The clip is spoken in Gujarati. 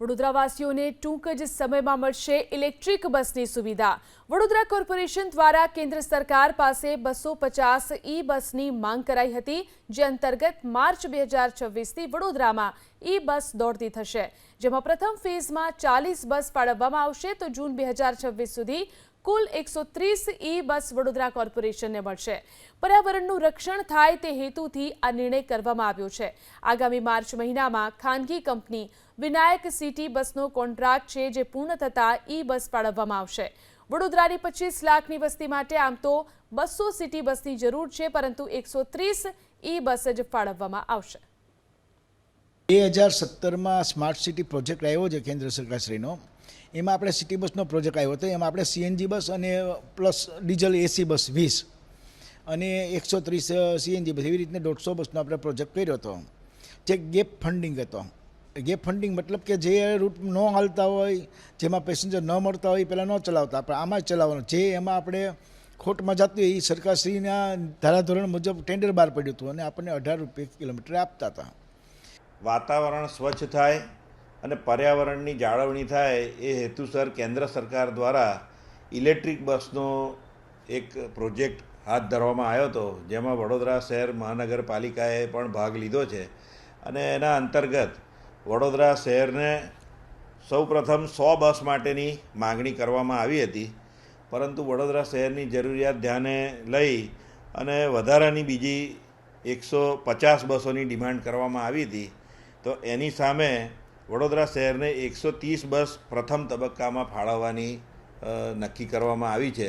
વડોદરાવાસીઓને ટૂંક જ સમયમાં મળશે ઇલેક્ટ્રિક બસની સુવિધા. વડોદરા કોર્પોરેશન દ્વારા કેન્દ્ર સરકાર પાસે બસો પચાસ ઈ બસની માંગ કરાઈ હતી, જે અંતર્ગત માર્ચ બે હજાર છવ્વીસથી વડોદરામાં ઈ બસ દોડતી થશે. જેમાં પ્રથમ ફેઝમાં ચાલીસ બસ ફાળવવામાં આવશે તો જૂન બે હજાર છવ્વીસ સુધી કુલ એકસો ત્રીસ ઈ બસ વડોદરા કોર્પોરેશનને મળશે. પર્યાવરણનું રક્ષણ થાય તે હેતુથી આ નિર્ણય કરવામાં આવ્યો છે. આગામી માર્ચ મહિનામાં ખાનગી કંપની વિનાયક સિટી બસનો કોન્ટ્રાક્ટ છે જે પૂર્ણ થતાં ઈ બસ ફાળવવામાં આવશે. વડોદરાની પચીસ લાખની વસ્તી માટે આમ તો બસો સિટી બસની જરૂર છે, પરંતુ એકસો ત્રીસ ઈ બસ જ ફાળવવામાં આવશે. બે હજાર સત્તરમાં સ્માર્ટ સિટી પ્રોજેક્ટ આવ્યો છે કેન્દ્ર સરકારશ્રીનો. એમાં આપણે સિટી બસનો પ્રોજેક્ટ આવ્યો હતો. એમાં આપણે સીએનજી બસ અને પ્લસ ડીઝલ એસી બસ વીસ અને એકસો ત્રીસ સીએનજી બસ એવી રીતને દોઢસો બસનો આપણે પ્રોજેક્ટ કર્યો હતો. જે ગેપ ફંડિંગ હતો. ગેપ ફંડિંગ મતલબ કે જે રૂટ ન હાલતા હોય, જેમાં પેસેન્જર ન મળતા હોય પહેલાં ન ચલાવતા. આપણે આમાં જ ચલાવવાનું. જે એમાં આપણે ખોટમાં જતી હોય, એ સરકારશ્રીના ધારાધોરણ મુજબ ટેન્ડર બહાર પડ્યું હતું અને આપણને અઢાર રૂપિયા કિલોમીટર આપતા હતા. વાતાવરણ સ્વચ્છ થાય અને પર્યાવરણની જાળવણી થાય એ હેતુસર કેન્દ્ર સરકાર દ્વારા ઇલેક્ટ્રિક બસનો એક પ્રોજેક્ટ હાથ ધરવામાં આવ્યો હતો. જેમાં વડોદરા શહેર મહાનગરપાલિકાએ પણ ભાગ લીધો છે અને એના અંતર્ગત વડોદરા શહેરને સૌપ્રથમ સો બસ માટેની માગણી કરવામાં આવી હતી. પરંતુ વડોદરા શહેરની જરૂરિયાત ધ્યાને લઈ અને વધારાની બીજી એકસો પચાસ બસોની ડિમાન્ડ કરવામાં આવી હતી. તો એની સામે વડોદરા શહેરને એકસો ત્રીસ બસ પ્રથમ તબક્કામાં ફાળવવાની નક્કી કરવામાં આવી છે.